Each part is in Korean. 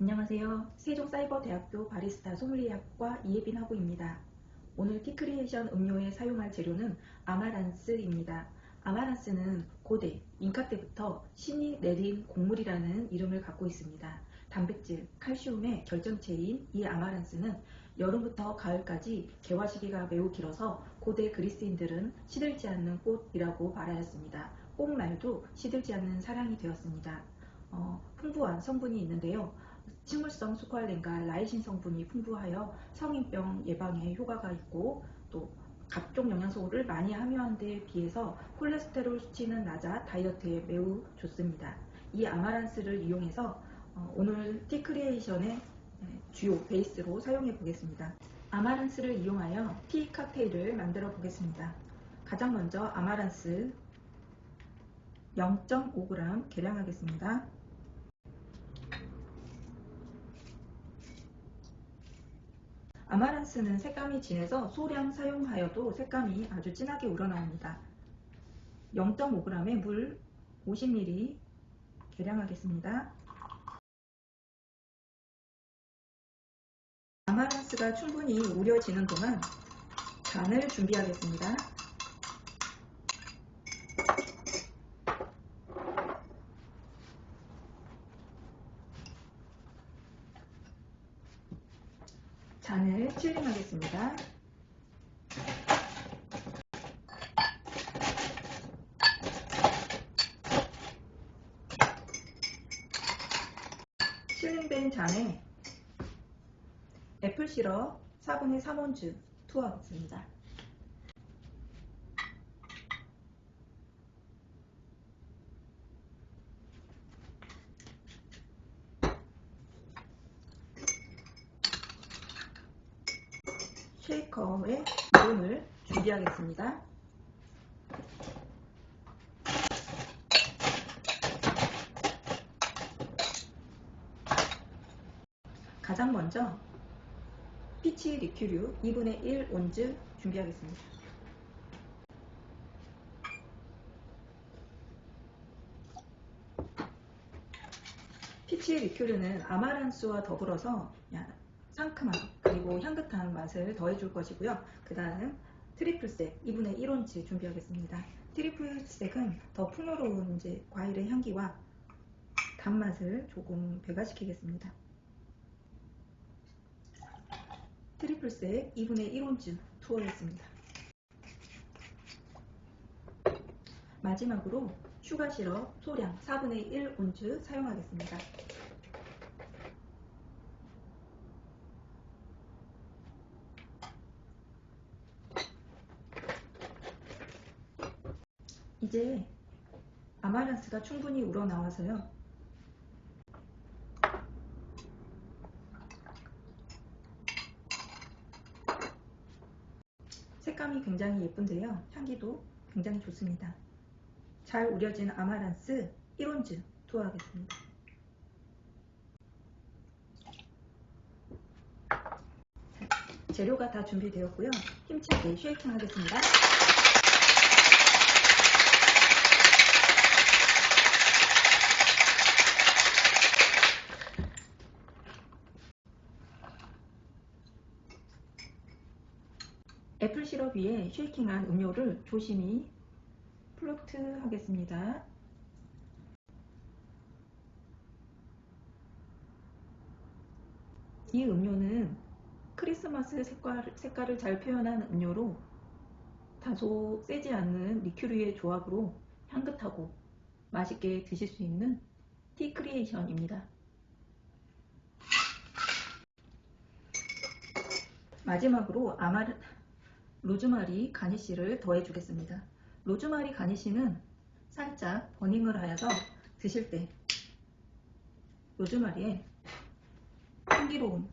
안녕하세요. 세종사이버대학교 바리스타 소믈리에학과 이예빈 학우입니다. 오늘 티크리에이션 음료에 사용할 재료는 아마란스입니다. 아마란스는 고대 잉카 때부터 신이 내린 곡물이라는 이름을 갖고 있습니다. 단백질, 칼슘의 결정체인 이 아마란스는 여름부터 가을까지 개화 시기가 매우 길어서 고대 그리스인들은 시들지 않는 꽃이라고 말하였습니다. 꽃 말도 시들지 않는 사랑이 되었습니다. 어, 풍부한 성분이 있는데요. 식물성 스ኳ렌과 라이신 성분이 풍부하여 성인병 예방에 효과가 있고 또 각종 영양소를 많이 함유한 데 비해서 콜레스테롤 수치는 낮아 다이어트에 매우 좋습니다. 이 아마란스를 이용해서 어, 오늘 티크리에이션의 주요 베이스로 사용해 보겠습니다. 아마란스를 이용하여 티 칵테일을 만들어 보겠습니다. 가장 먼저 아마란스 0.5g 계량하겠습니다. 아마란스는 색감이 진해서 소량 사용하여도 색감이 아주 진하게 우러나옵니다. 0.5g의 물 50ml 계량하겠습니다. 아마란스가 충분히 우려지는 동안 잔을 준비하겠습니다. 잔을 칠링하겠습니다. 칠링된 잔에 애플 시럽 4분의 3원주 투하하겠습니다. 쉐이커에 물을 준비하겠습니다. 가장 먼저 피치 리큐류 2분의 1 온즈 준비하겠습니다. 피치 리큐르는 아마란스와 더불어서 상큼한 그리고 향긋한 맛을 더해줄 것이고요. 그 다음 트리플색 2분의 1온치 준비하겠습니다. 트리플색은 더 풍요로운 이제 과일의 향기와 단맛을 조금 배가시키겠습니다. 트리플색 2분의 1온즈 투어했습니다. 마지막으로 슈가 시럽 소량 4분의 1온즈 사용하겠습니다. 이제 아마란스가 충분히 우러나와서요. 색감이 굉장히 예쁜데요. 향기도 굉장히 좋습니다. 잘 우려진 아마란스 1온즈 투하하겠습니다. 재료가 다 준비되었고요. 힘차게 쉐이킹 하겠습니다. 애플 시럽 위에 쉐이킹한 음료를 조심히 플로트 하겠습니다. 이 음료는 크리스마스 색깔, 색깔을 잘 표현한 음료로 다소 세지 않는 리큐르의 조합으로 향긋하고 맛있게 드실 수 있는 티 크리에이션입니다. 마지막으로 아마르 로즈마리 가니쉬를 더해 주겠습니다. 로즈마리 가니쉬는 살짝 버닝을 하여서 드실 때 로즈마리의 향기로운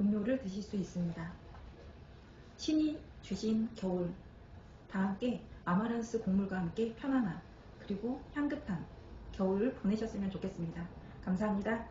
음료를 드실 수 있습니다. 신이 주신 겨울 다 함께 아마란스 곡물과 함께 편안한 그리고 향긋한 겨울 보내셨으면 좋겠습니다. 감사합니다.